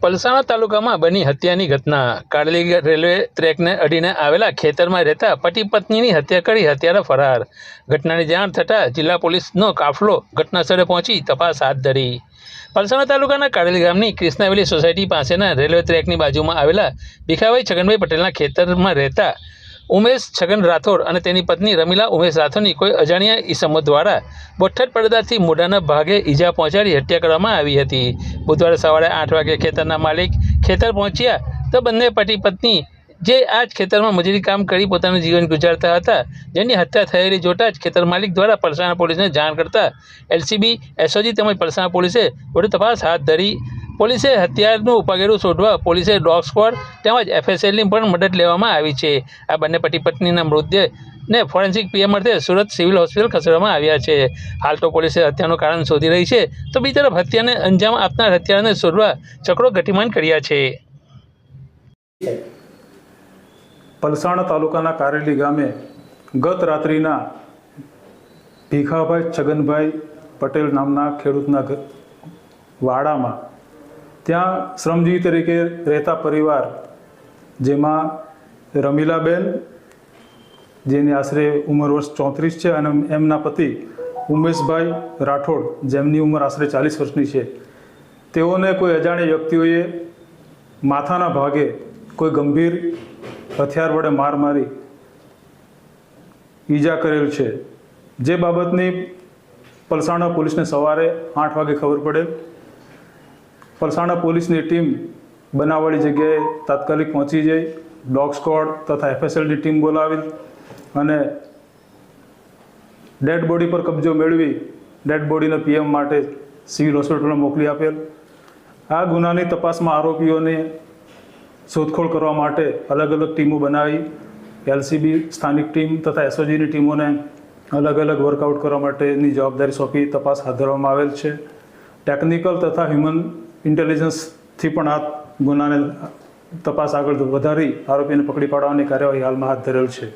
પલસાણા તાલુકામાં બની હત્યાની ઘટના. કાળલી રેલવે ટ્રેકને અડીને આવેલા ખેતરમાં રહેતા પતિ પત્નીની હત્યા કરી હત્યારા ફરાર. ઘટનાની જાણ થતાં જિલ્લા પોલીસનો કાફલો ઘટનાસ્થળે પહોંચી તપાસ હાથ ધરી. પલસાણા તાલુકાના કાડલી ગામની ક્રિષ્નાવેલી સોસાયટી પાસેના રેલવે ટ્રેકની બાજુમાં આવેલા ભીખાભાઈ છગનભાઈ પટેલના ખેતરમાં રહેતા ઉમેશ છગન રાઠોડ અને તેની પત્ની રમીલા ઉમેશ રાઠોડની કોઈ અજાણ્યા ઈસમો દ્વારા બોઠ્ઠટ પડદાથી મોઢાના ભાગે ઈજા પહોંચાડી હત્યા કરવામાં આવી હતી. બુધવારે સવારે આઠ વાગે ખેતરના માલિક ખેતર પહોંચ્યા તો બંને પતિ પત્ની જે આ જ ખેતરમાં મજૂરી કામ કરી પોતાનું જીવન ગુજારતા હતા, જેની હત્યા થયેલી જોતાં જ ખેતર માલિક દ્વારા પલસાણા પોલીસને જાણ કરતા એલસીબી, એસઓજી તેમજ પલસાણા પોલીસે વધુ તપાસ હાથ ધરી પોલીસે હત્યારનું પગેરું શોધવા પોલીસે ડોગ સ્ક્વોડ તેમજ એફએસએલની પણ મદદ લેવામાં આવી છે. આ બંને પતિ પત્નીના મૃતદેહને ફોરેન્સિક પીએમ અર્થે સુરત સિવિલ હોસ્પિટલ ખસેડવામાં આવ્યા છે. હાલ તો પોલીસે હત્યાનું કારણ શોધી રહી છે, તો બીજી તરફ હત્યાને અંજામ આપનાર હત્યારાને શોધવા ચક્રો ગતિમાન કર્યા છે. પલસાણા તાલુકાના કારેલી ગામે ગત રાત્રિના ભીખાભાઈ છગનભાઈ પટેલ નામના ખેડૂતના વાડામાં ત્યાં શ્રમજીવી તરીકે રહેતા પરિવાર, જેમાં રમીલાબેન, જેની આશરે ઉંમર વર્ષ ચોત્રીસ છે, અને એમના પતિ ઉમેશભાઈ રાઠોડ, જેમની ઉંમર આશરે ચાલીસ વર્ષની છે. તેઓને કોઈ અજાણ્યા વ્યક્તિઓએ માથાના ભાગે કોઈ ગંભીર હથિયાર વડે માર મારી ઈજા કરેલ છે. જે બાબતની પલસાણા પોલીસને સવારે આઠ વાગે ખબર પડે પલસાણા પોલીસની ટીમ બનાવવાળી જગ્યાએ તાત્કાલિક પહોંચી જઈ, બ્લોક સ્કોડ તથા એફએસએલની ટીમ બોલાવી અને ડેડ બોડી પર કબજો મેળવી ડેડ બોડીને પીએમ માટે સિવિલ હોસ્પિટલમાં મોકલી આપેલ. આ ગુનાની તપાસમાં આરોપીઓને શોધખોળ કરવા માટે અલગ અલગ ટીમો બનાવી, એલસીબી સ્થાનિક ટીમ તથા એસઓજીની ટીમોને અલગ અલગ વર્કઆઉટ કરવા માટેની જવાબદારી સોંપી તપાસ હાથ ધરવામાં આવેલ છે. ટેકનિકલ તથા હ્યુમન ઇન્ટેલિજન્સથી પણ આ ગુનાને તપાસ આગળ વધારી આરોપીને પકડી પાડવાની કાર્યવાહી હાલમાં હાથ ધરેલ છે.